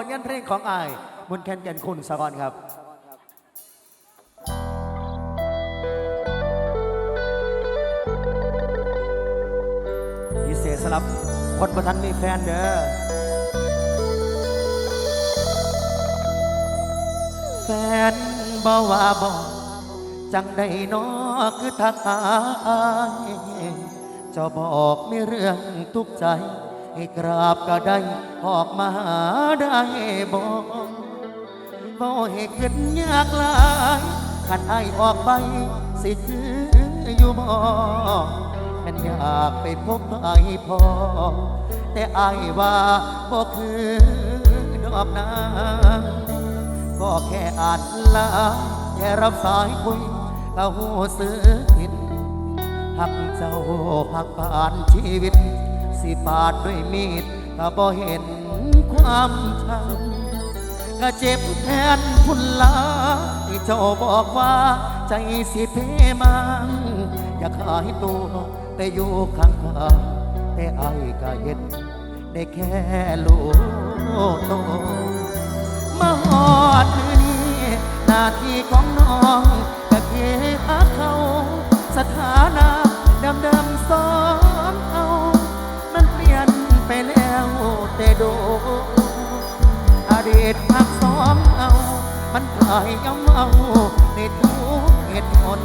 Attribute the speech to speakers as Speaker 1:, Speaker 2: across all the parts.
Speaker 1: ผลงานเพลงของอายมนต์แคนแก่นคุณสะกอนครับพิเศษสำหรับคนประทันมีแฟนเด้อแฟนบ่ว่าบ่จังได้นอคือทักอายเจะบอกมีเรื่องทุกข์ใจ ให้กราบก็ได้ออกมาหาได้บ่บ่ให้ขึ้นยากหลายขันไอออกไปสิถืออยู่บ่มันอยากไปพบไอพอ แต่ไอว่าบ่คือดอกนางก็แค่อ่านลาแค่รับสายคุยก็หูซื้อผิดหักเจ้าหักผ่านชีวิต สิปาดด้วยมีดก็บ่เห็นความช้ำก็เจ็บแทนคุณลาที่เจ้าบอกว่าใจสิเพมังอยากหายตัวแต่อยู่ข้างๆแต่ไอ้ายก็เห็นได้แค่ลูกโตมาหอดมือนี้หน้าที่ของน้องก็คือหาเขาสถานะดิมเดิมๆซ้อน อดีตพักซ้อมเอา มันกลายย้ำเอาในทุกเหตุผล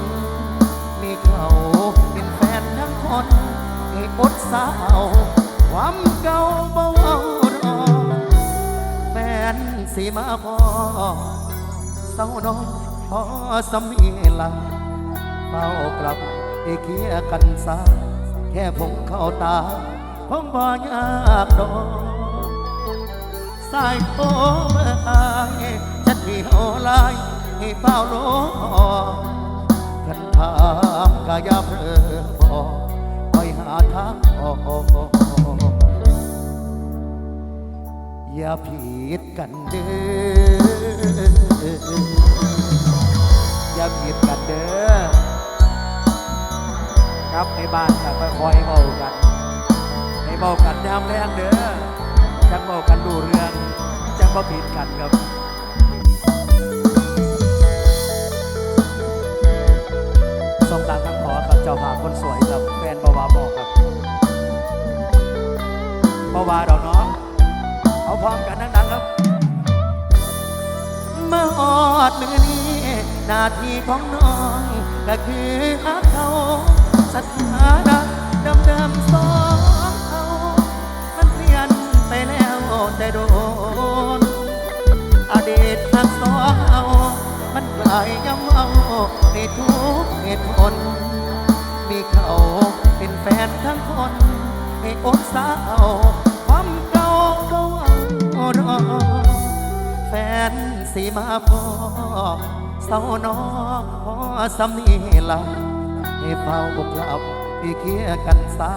Speaker 1: มีเขาเป็นแฟนทั้งคนให้อดสาว ความเก่าเบาดอแฟนสีมาพอเศร้าน้องพอสมีลังเฝ้ากลับไอ้เคียกันซาแค่ผมเข้าตาคงบ่ยากดอก สายโตเมื่ออายฉันที่เฮาลายให้เฝ้าโลคันถามก็อย่าเพ้อบอกคอยหาทางออกอย่าผิดกันเด้ออย่าผิดกันเด้อครับในบ้านก็คอยๆเมากันให้เมากันยามแรงเด้อ จังเมากันดูเรื่องจังบ่ผิดกันครับส่งตามคำขอกับเจ้าภาพคนสวยครับแฟนบาวาบอกครับบาวาดอกเนาะเอาพร้อมกันดังๆครับมาหอดมือนี้หน้าที่ของน้องก็คือหาเขาสถานะเดิมๆส แล้วแต่โดน อดีตทักสองเอา มันกลายย้ำเอาในทุกเหตุผล มีเขาเป็นแฟนทั้งคนให้อดสาวความเก่าก็เอาดอแฟนสีมาพอเศร้านอกพอสำนีละให้เฝ้าบุกลับที่เคียกันสา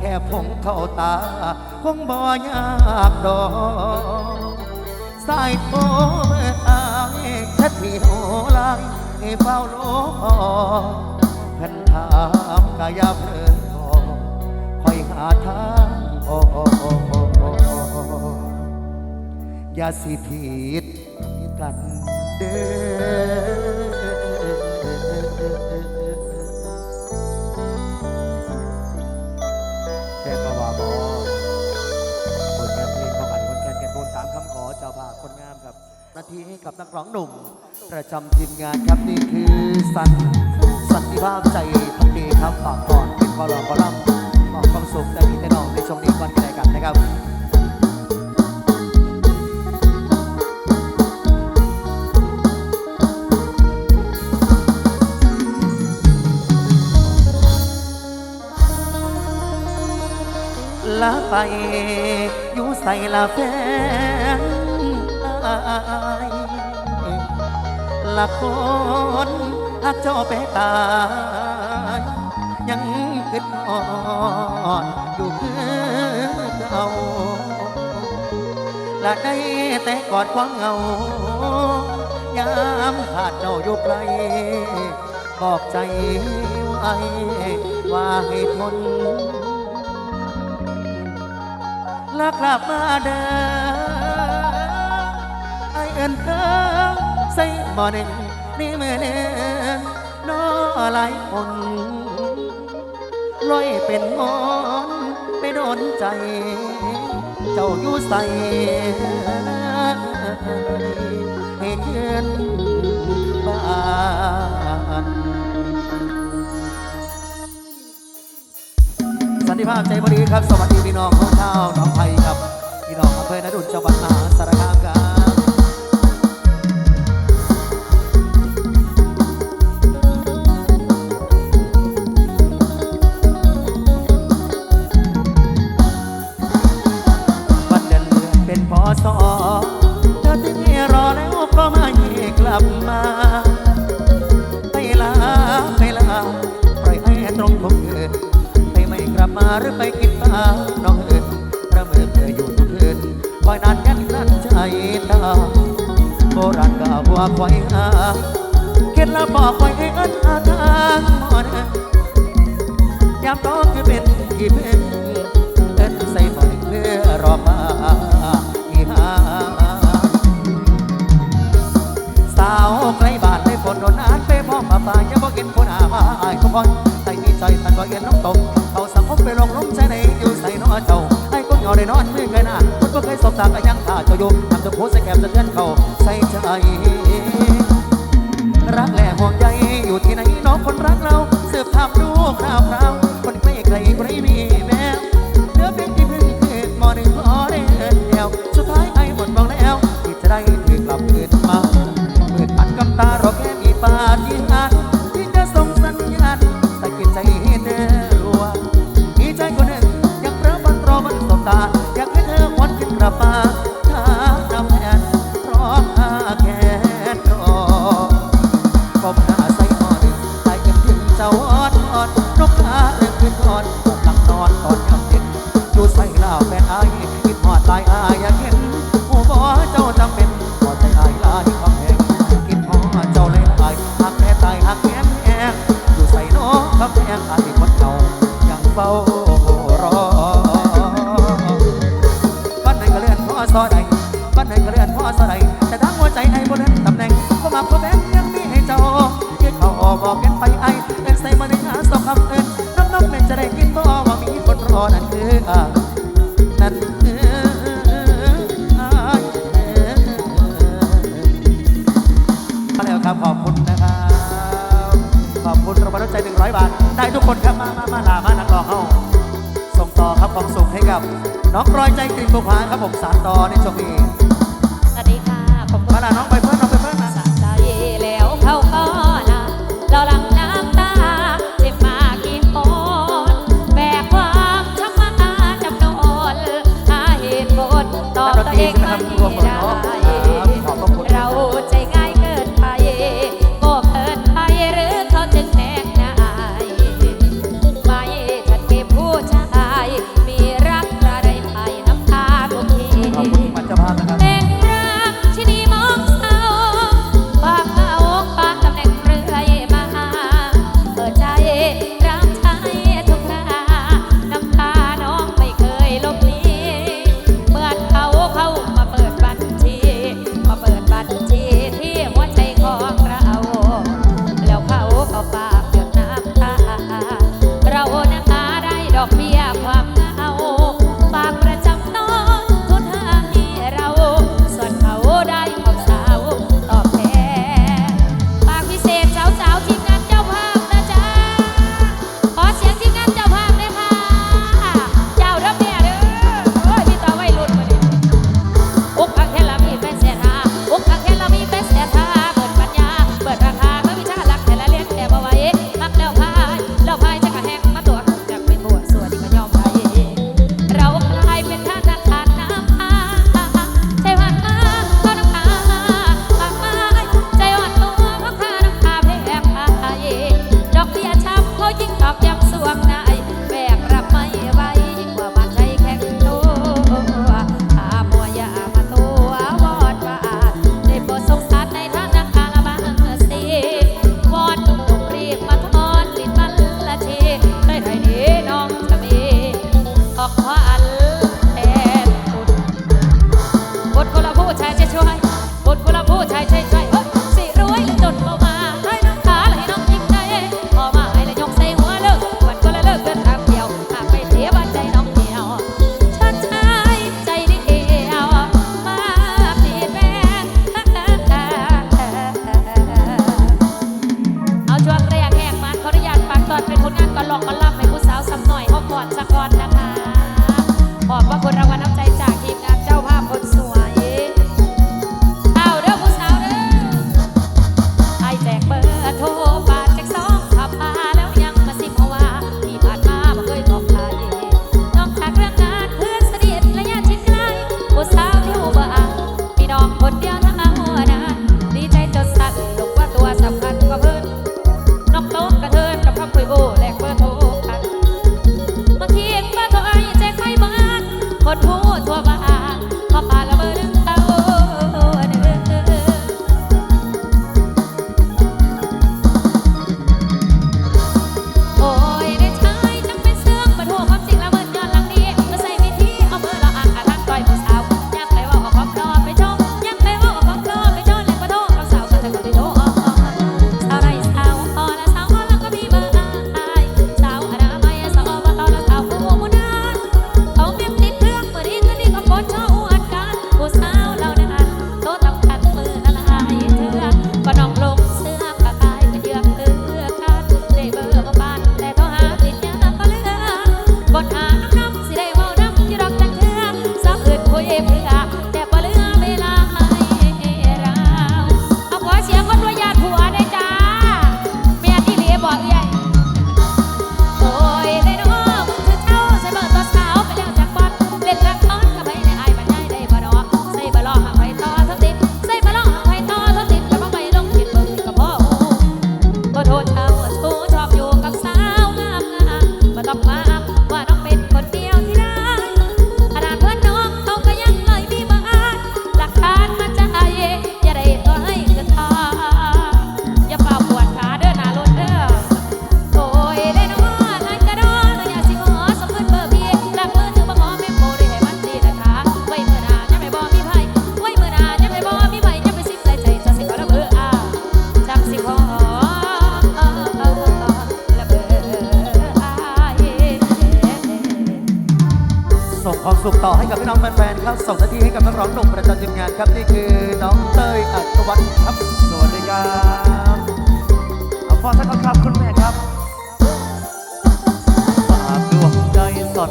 Speaker 1: แค่พงเข้าตา คงบ่ยากดอกสายโทเมื่ออายแค่ที่โหลายให้เฝ้าโลเพิ่นถามก็อย่าเพิ่งขอคอยหาทางออกอย่าสิผิดกันเด้อ นาทีให้กับนักร้องหนุ่ม ประจำทีมงานครับนี่คือสันสันติภาพใจพักดีครับฝากก่อนเป็นบอลบอลลัมมอบความสุขได้พี่ได้น้องในช่วงนี้ก่อนกันเลยกันนะครับลาไปอยู่ใส่ละแฟนายละคนหักเจ้าไปตายยังคิดอ่อนอยู่คือเก่าละได้แต่กอดความเหงายามขาดเจ้าอยู่ไกลบอกใจไว้ว่าให้ทนแล้วกลับมาเดิน เอินเธอใส่บ่หนึ่งนี่เมื่อเน้นอหลายคนลอยเป็นมอนไปโดนใจ เจ้าอยู่ใส่ให้เกินบ้านสันติภาพใจบดีครับ สวัส
Speaker 2: ดี
Speaker 1: พี่น้อง
Speaker 2: ของชาวหนองไผ่ครั
Speaker 1: บ พี่น้
Speaker 2: องอำเภอนาดุลจังหวัดมหาสา
Speaker 1: ร
Speaker 3: ได้นอนเมื่อไงหน้ามันก็เคยสบตากันยังท่าเจ้โยทำจะโพสใส่แคมสะเทือนเขาใส่ใจรักแหล่ห่วงใยอยู่ที่ไหนน้องคนรั
Speaker 1: กเรา
Speaker 4: สืบถามดูคราวครา
Speaker 1: ว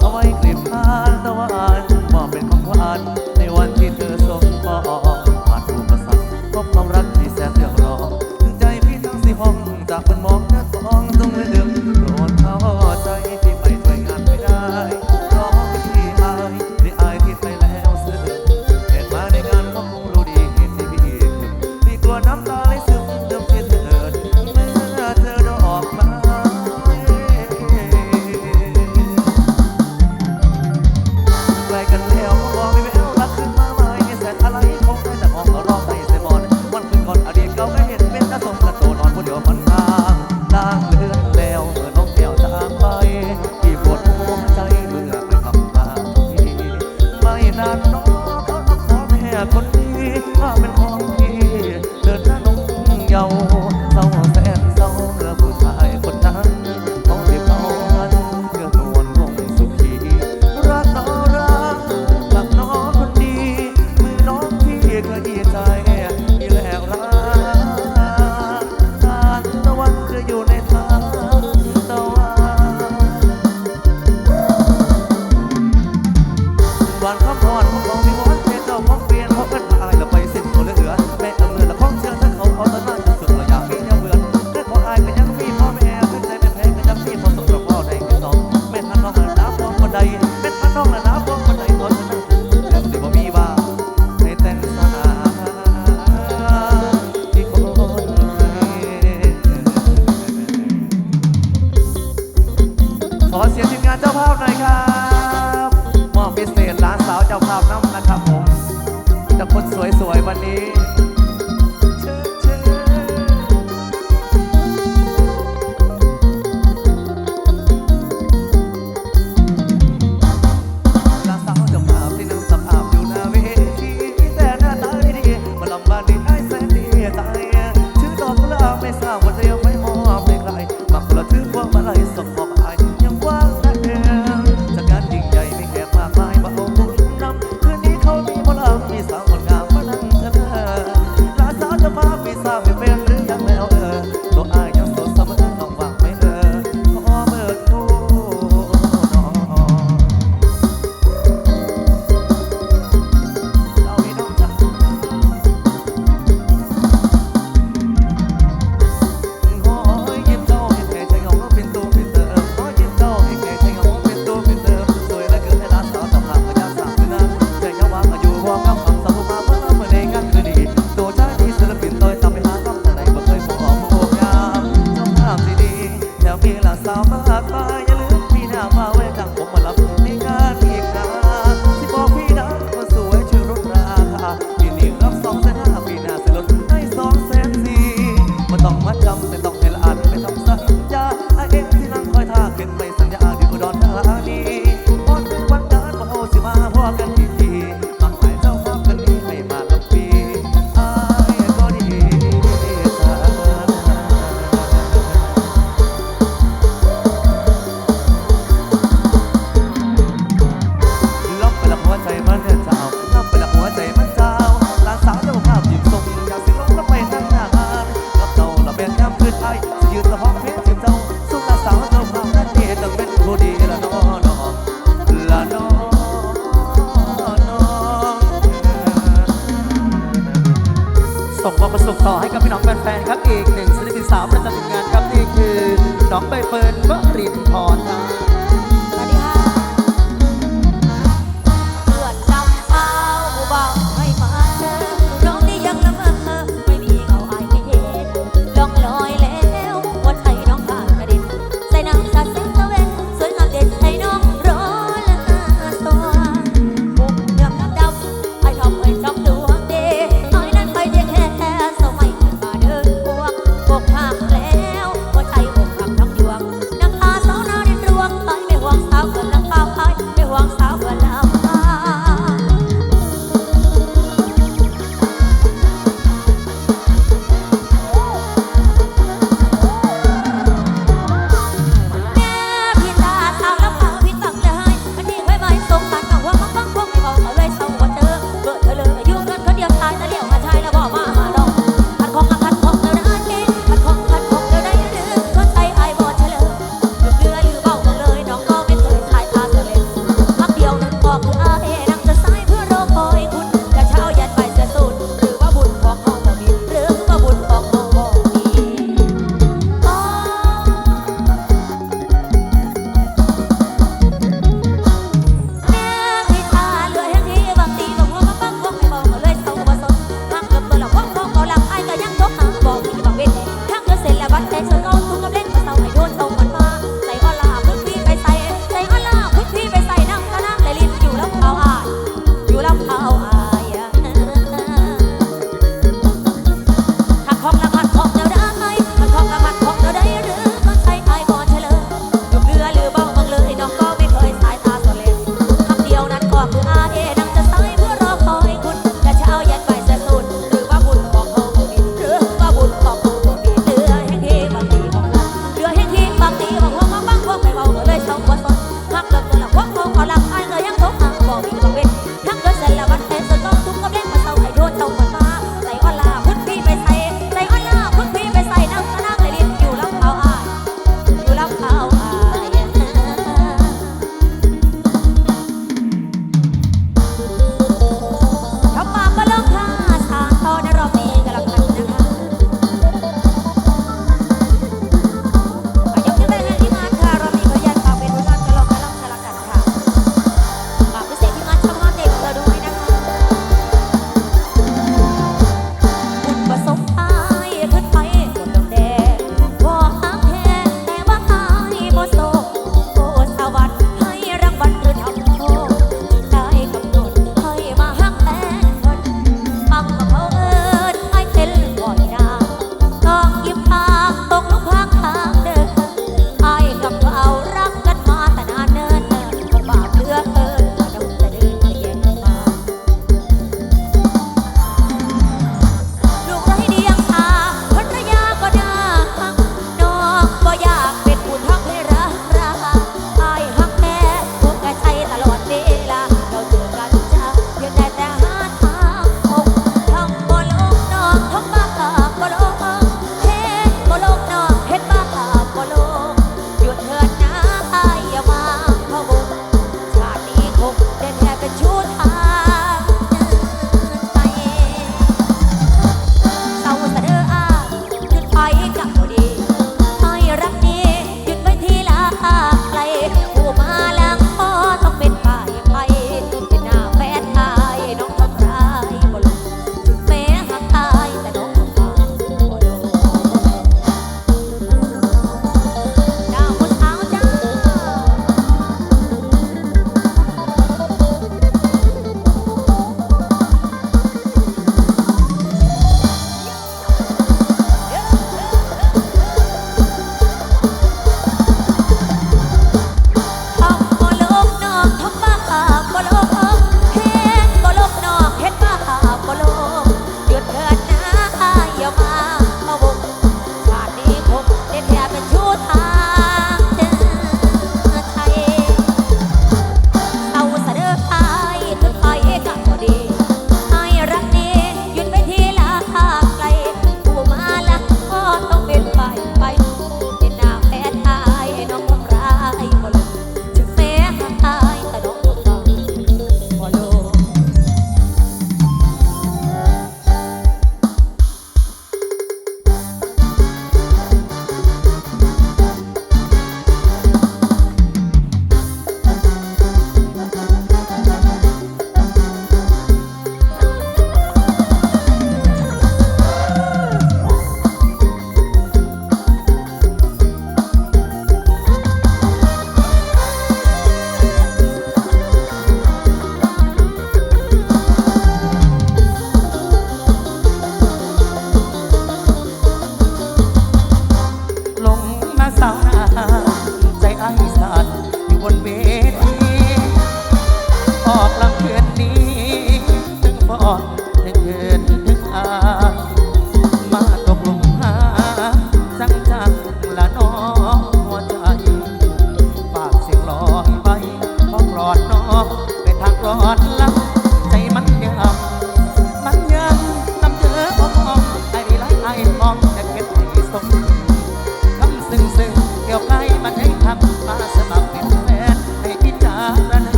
Speaker 1: ใจ สวยๆวันนี้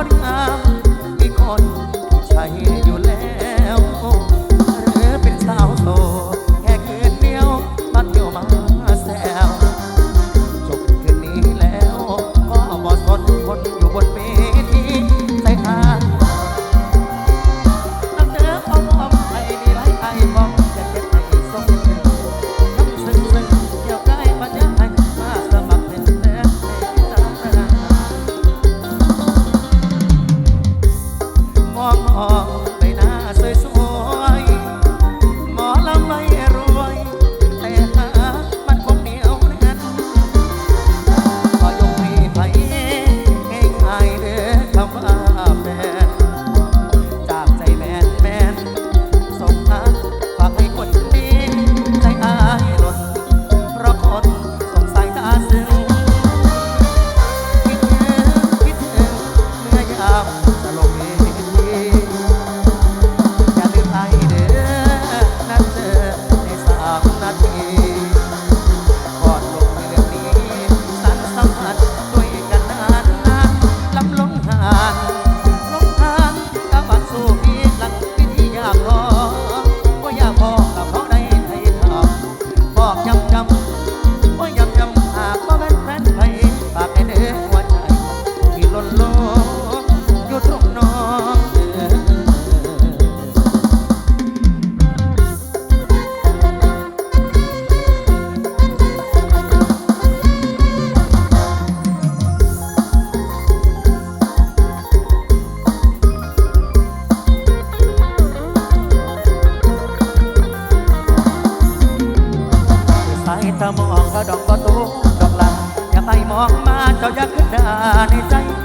Speaker 1: คนงาม อยากขึ้นดาในใจ